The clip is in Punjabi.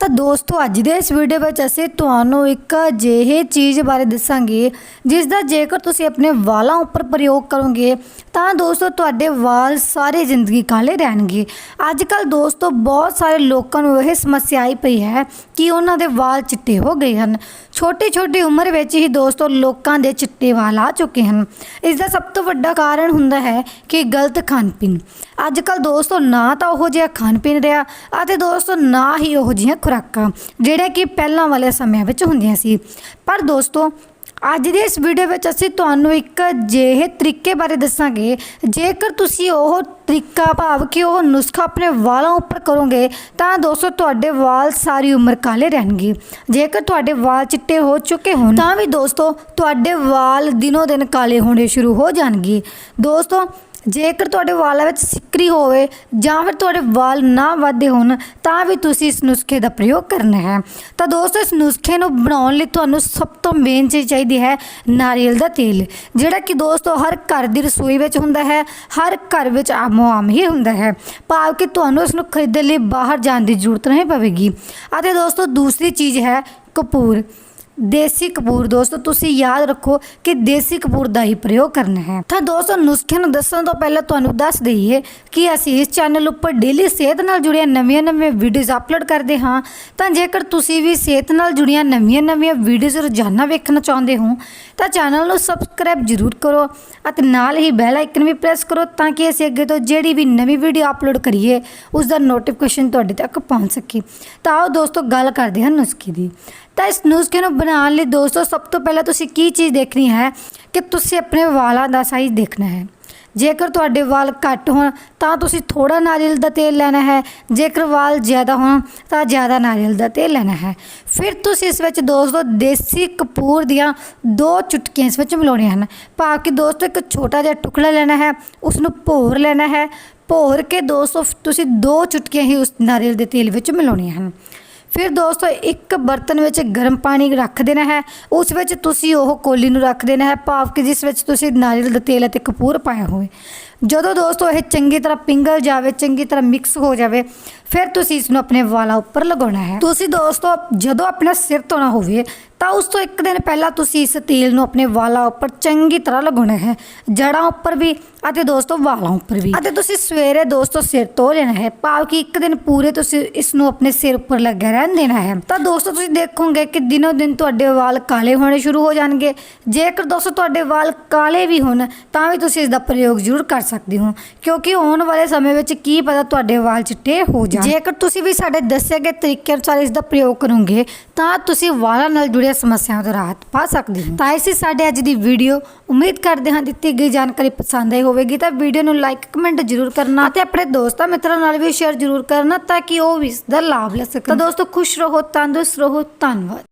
ਤਾਂ ਦੋਸਤੋ, ਅੱਜ ਦੇ ਇਸ ਵੀਡੀਓ ਵਿੱਚ ਅਸੀਂ ਤੁਹਾਨੂੰ ਇੱਕ ਅਜਿਹੇ ਚੀਜ਼ ਬਾਰੇ ਦੱਸਾਂਗੇ ਜਿਸ ਦਾ ਜੇਕਰ ਤੁਸੀਂ ਆਪਣੇ ਵਾਲਾਂ ਉੱਪਰ ਪ੍ਰਯੋਗ ਕਰੋਗੇ, ਤਾਂ ਦੋਸਤੋ ਤੁਹਾਡੇ ਵਾਲ ਸਾਰੀ ਜ਼ਿੰਦਗੀ ਕਾਲੇ ਰਹਿਣਗੇ। ਅੱਜ ਕੱਲ ਦੋਸਤੋ, ਬਹੁਤ ਸਾਰੇ ਲੋਕਾਂ ਨੂੰ ਇਹ ਸਮੱਸਿਆ ਆਈ ਪਈ ਹੈ ਕਿ ਉਹਨਾਂ ਦੇ ਵਾਲ ਚਿੱਟੇ ਹੋ ਗਏ ਹਨ। ਛੋਟੀ ਛੋਟੀ ਉਮਰ ਵਿੱਚ ਹੀ ਦੋਸਤੋ, ਲੋਕਾਂ ਦੇ ਚਿੱਟੇ ਵਾਲ ਆ ਚੁੱਕੇ ਹਨ। ਇਸ ਦਾ ਸਭ ਤੋਂ ਵੱਡਾ ਕਾਰਨ ਹੁੰਦਾ ਹੈ ਕਿ ਗਲਤ ਖਾਣ ਪੀਣ ਅੱਜ ਕੱਲ ਦੋਸਤੋ, ਨਾ ਤਾਂ ਉਹ ਜਿਹਾ ਖਾਣ ਪੀਣ ਰਿਹਾ ਅਤੇ ਦੋਸਤੋ, ਨਾ ਹੀ ਉਹ ਜਿਹੀਆਂ ਖੁਰਾਕਾਂ ਜਿਹੜੇ ਕਿ ਪਹਿਲਾਂ ਵਾਲੇ ਸਮਿਆਂ ਵਿੱਚ ਹੁੰਦੀਆਂ ਸੀ। ਪਰ ਦੋਸਤੋ, ਅੱਜ ਦੀ ਇਸ ਵੀਡੀਓ ਵਿੱਚ ਅਸੀਂ ਤੁਹਾਨੂੰ ਇੱਕ ਅਜਿਹੇ ਤਰੀਕੇ ਬਾਰੇ ਦੱਸਾਂਗੇ, ਜੇਕਰ ਤੁਸੀਂ ਉਹ ਤਰੀਕਾ ਭਾਵ ਕਿ ਉਹ ਨੁਸਖਾ ਆਪਣੇ ਵਾਲਾਂ ਉੱਪਰ ਕਰੋਗੇ, ਤਾਂ ਦੋਸਤੋ ਤੁਹਾਡੇ ਵਾਲ ਸਾਰੀ ਉਮਰ ਕਾਲੇ ਰਹਿਣਗੇ। ਜੇਕਰ ਤੁਹਾਡੇ ਵਾਲ ਚਿੱਟੇ ਹੋ ਚੁੱਕੇ ਹੋਣ, ਤਾਂ ਵੀ ਦੋਸਤੋ ਤੁਹਾਡੇ ਵਾਲ ਦਿਨੋ ਦਿਨ ਕਾਲੇ ਹੋਣੇ ਸ਼ੁਰੂ ਹੋ ਜਾਣਗੇ। ਦੋਸਤੋ ਜੇਕਰ ਤੁਹਾਡੇ ਵਾਲਾਂ ਵਿੱਚ ਸਿੱਕਰੀ ਹੋਵੇ ਜਾਂ ਫਿਰ ਤੁਹਾਡੇ ਵਾਲ ਨਾ ਵਾਧੇ ਹੋਣ, ਤਾਂ ਵੀ ਤੁਸੀਂ ਇਸ ਨੁਸਖੇ ਦਾ ਪ੍ਰਯੋਗ ਕਰਨਾ ਹੈ। ਤਾਂ ਦੋਸਤੋ, ਇਸ ਨੁਸਖੇ ਨੂੰ ਬਣਾਉਣ ਲਈ ਤੁਹਾਨੂੰ ਸਭ ਤੋਂ ਮੇਨ ਚੀਜ਼ ਚਾਹੀਦੀ ਹੈ ਨਾਰੀਅਲ ਦਾ ਤੇਲ, ਜਿਹੜਾ ਕਿ ਦੋਸਤੋ ਹਰ ਘਰ ਦੀ ਰਸੋਈ ਵਿੱਚ ਹੁੰਦਾ ਹੈ, ਹਰ ਘਰ ਵਿੱਚ ਆਮੋ ਆਮ ਹੀ ਹੁੰਦਾ ਹੈ। ਭਾਵ ਕਿ ਤੁਹਾਨੂੰ ਇਸ ਨੂੰ ਖਰੀਦਣ ਲਈ ਬਾਹਰ ਜਾਣ ਦੀ ਜ਼ਰੂਰਤ ਨਹੀਂ ਪਵੇਗੀ। ਅਤੇ ਦੋਸਤੋ, ਦੂਸਰੀ ਚੀਜ਼ ਹੈ ਕਪੂਰ। ਦੇਸੀ ਕਪੂਰ ਦੋਸਤੋ, ਤੁਸੀਂ ਯਾਦ ਰੱਖੋ ਕਿ ਦੇਸੀ ਕਪੂਰ ਦਾ ਹੀ ਪ੍ਰਯੋਗ ਕਰਨਾ ਹੈ। ਤਾਂ ਦੋਸਤੋ ਨੁਸਖਿਆਂ ਨੂੰ ਦੱਸਣ ਤੋਂ ਪਹਿਲਾਂ ਤੁਹਾਨੂੰ ਦੱਸ ਦਈਏ ਕਿ ਅਸੀਂ ਇਸ ਚੈਨਲ ਉੱਪਰ ਡੇਲੀ ਸਿਹਤ ਨਾਲ ਜੁੜੀਆਂ ਨਵੀਆਂ-ਨਵੀਆਂ ਵੀਡੀਓਜ਼ ਅਪਲੋਡ ਕਰਦੇ ਹਾਂ। ਤਾਂ ਜੇਕਰ ਤੁਸੀਂ ਵੀ ਸਿਹਤ ਨਾਲ ਜੁੜੀਆਂ ਨਵੀਆਂ-ਨਵੀਆਂ ਵੀਡੀਓਜ਼ ਰੋਜ਼ਾਨਾ ਵੇਖਣਾ ਚਾਹੁੰਦੇ ਹੋ, ਤਾਂ ਚੈਨਲ ਨੂੰ ਸਬਸਕ੍ਰਾਈਬ ਜ਼ਰੂਰ ਕਰੋ ਅਤੇ ਨਾਲ ਹੀ ਬੈਲ ਆਈਕਨ ਵੀ ਪ੍ਰੈਸ ਕਰੋ ਤਾਂ ਕਿ ਅਸੀਂ ਅੱਗੇ ਤੋਂ ਜਿਹੜੀ ਵੀ ਨਵੀਂ ਵੀਡੀਓ ਅਪਲੋਡ ਕਰੀਏ ਉਸ ਦਾ ਨੋਟੀਫਿਕੇਸ਼ਨ ਤੁਹਾਡੇ ਤੱਕ ਪਹੁੰਚ ਸਕੇ। ਤਾਂ ਆਓ ਦੋਸਤੋ, ਗੱਲ ਕਰਦੇ ਹਾਂ ਨੁਸਖੇ ਦੀ। ਤਾਂ ਇਸ ਨੁਸਖੇ ਨੂੰ ਬਣਾਉਣ ਲਈ ਦੋਸਤੋ, ਸਭ ਤੋਂ ਪਹਿਲਾਂ ਤੁਸੀਂ ਕੀ ਚੀਜ਼ ਦੇਖਣੀ ਹੈ ਕਿ ਤੁਸੀਂ ਆਪਣੇ ਵਾਲਾਂ ਦਾ ਸਾਈਜ਼ ਦੇਖਣਾ ਹੈ। ਜੇਕਰ ਤੁਹਾਡੇ ਵਾਲ ਘੱਟ ਹੋਣ, ਤਾਂ ਤੁਸੀਂ ਥੋੜਾ ਨਾਰੀਅਲ ਦਾ ਤੇਲ ਲੈਣਾ ਹੈ। ਜੇਕਰ ਵਾਲ ਜ਼ਿਆਦਾ ਹੋਣ, ਤਾਂ ਜ਼ਿਆਦਾ ਨਾਰੀਅਲ ਦਾ ਤੇਲ ਲੈਣਾ ਹੈ। ਫਿਰ ਤੁਸੀਂ ਇਸ ਵਿੱਚ ਦੋਸਤੋ, ਦੇਸੀ ਕਪੂਰ ਦੀਆਂ ਦੋ ਚੁਟਕੀਆਂ ਇਸ ਵਿੱਚ ਮਿਲਾਉਣੀਆਂ ਹਨ। ਭਾਵ ਕਿ ਦੋਸਤੋ, ਇੱਕ ਛੋਟਾ ਜਿਹਾ ਟੁਕੜਾ ਲੈਣਾ ਹੈ ਉਸ ਨੂੰ ਭੋਰ ਲੈਣਾ ਹੈ। ਭੋਰ ਕੇ ਦੋਸਤੋ, ਤੁਸੀਂ ਦੋ ਚੁਟਕੀਆਂ ਹੀ ਉਸ ਨਾਰੀਅਲ ਦੇ ਤੇਲ ਵਿੱਚ ਮਿਲਾਉਣੀਆਂ ਹਨ। ਫਿਰ ਦੋਸਤੋ, ਇੱਕ ਬਰਤਨ ਵਿੱਚ ਗਰਮ ਪਾਣੀ ਰੱਖ ਦੇਣਾ ਹੈ। ਉਸ ਵਿੱਚ ਤੁਸੀਂ ਉਹ ਕੋਲੀ ਨੂੰ ਰੱਖ ਦੇਣਾ ਹੈ, ਭਾਵ ਕਿ ਜਿਸ ਵਿੱਚ ਤੁਸੀਂ ਨਾਰੀਅਲ ਦਾ ਤੇਲ ਅਤੇ ਕਪੂਰ ਪਾਇਆ ਹੋਵੇ। ਜਦੋਂ ਦੋਸਤੋ ਇਹ ਚੰਗੀ ਤਰ੍ਹਾਂ ਪਿੰਗਲ ਜਾਵੇ, ਚੰਗੀ ਤਰ੍ਹਾਂ ਮਿਕਸ ਹੋ ਜਾਵੇ ਫਿਰ ਤੁਸੀਂ ਇਸ ਨੂੰ ਆਪਣੇ ਵਾਲਾਂ ਉੱਪਰ ਲਗਾਉਣਾ ਹੈ। ਤੁਸੀਂ ਦੋਸਤੋ, ਜਦੋਂ ਆਪਣਾ ਸਿਰ ਧੋਣਾ ਹੋਵੇ, ਤਾਂ ਉਸ ਤੋਂ ਇੱਕ ਦਿਨ ਪਹਿਲਾਂ ਤੁਸੀਂ ਇਸ ਤੇਲ ਨੂੰ ਆਪਣੇ ਵਾਲਾਂ ਉੱਪਰ ਚੰਗੀ ਤਰ੍ਹਾਂ ਲਗਾਉਣਾ ਹੈ। ਜੜਾਂ ਉੱਪਰ ਵੀ ਅਤੇ ਦੋਸਤੋ, ਵਾਲਾਂ ਉੱਪਰ ਵੀ। ਅਤੇ ਤੁਸੀਂ ਸਵੇਰੇ ਦੋਸਤੋ ਸਿਰ ਧੋ ਲੈਣਾ ਹੈ। ਭਾਵ ਕਿ ਇੱਕ ਦਿਨ ਪੂਰੇ ਤੁਸੀਂ ਇਸ ਨੂੰ ਆਪਣੇ ਸਿਰ ਉੱਪਰ ਲੱਗਿਆ ਰਹਿਣ ਦੇਣਾ ਹੈ। ਤਾਂ ਦੋਸਤੋ, ਤੁਸੀਂ ਦੇਖੋਗੇ ਕਿ ਦਿਨੋ ਦਿਨ ਤੁਹਾਡੇ ਵਾਲ ਕਾਲੇ ਹੋਣੇ ਸ਼ੁਰੂ ਹੋ ਜਾਣਗੇ। ਜੇਕਰ ਦੋਸਤੋ ਤੁਹਾਡੇ ਵਾਲ ਕਾਲੇ ਵੀ ਹੋਣ, ਤਾਂ ਵੀ ਤੁਸੀਂ ਇਸ ਦਾ ਪ੍ਰਯੋਗ ਜ਼ਰੂਰ ਕਰ ਸਕਦੇ ਹੋ। ਕਿਉਂਕਿ ਆਉਣ ਵਾਲੇ ਸਮੇਂ ਵਿੱਚ ਕੀ ਪਤਾ ਤੁਹਾਡੇ ਵਾਲ ਚਿੱਟੇ ਹੋ ਜਾਣ। ਜੇਕਰ ਤੁਸੀਂ ਵੀ ਸਾਡੇ ਦੱਸੇ ਗਏ ਤਰੀਕੇ ਅਨੁਸਾਰ ਇਸ ਦਾ ਪ੍ਰਯੋਗ ਕਰੋਗੇ, ਤਾਂ ਤੁਸੀਂ ਵਾਲਾਂ ਨਾਲ ਜੁੜੀਆਂ ਸਮੱਸਿਆਵਾਂ ਤੋਂ ਰਾਹਤ ਪਾ ਸਕਦੇ ਹੋ। ਤਾਂ ਇਸੇ ਸਾਡੇ ਅੱਜ ਦੀ ਵੀਡੀਓ, ਉਮੀਦ ਕਰਦੇ ਹਾਂ ਦਿੱਤੀ ਗਈ ਜਾਣਕਾਰੀ ਪਸੰਦ ਆਈ ਹੋਵੇਗੀ। ਤਾਂ ਵੀਡੀਓ ਨੂੰ ਲਾਈਕ ਕਮੈਂਟ ਜ਼ਰੂਰ ਕਰਨਾ ਅਤੇ ਆਪਣੇ ਦੋਸਤਾਂ ਮਿੱਤਰਾਂ ਨਾਲ ਵੀ ਸ਼ੇਅਰ ਜ਼ਰੂਰ ਕਰਨਾ ਤਾਂ ਕਿ ਉਹ ਵੀ ਇਸ ਦਾ ਲਾਭ ਲੈ ਸਕਣ। ਤਾਂ ਦੋਸਤੋ, ਖੁਸ਼ ਰਹੋ, ਤੰਦਰੁਸਤ ਰਹੋ, ਧੰਨਵਾਦ।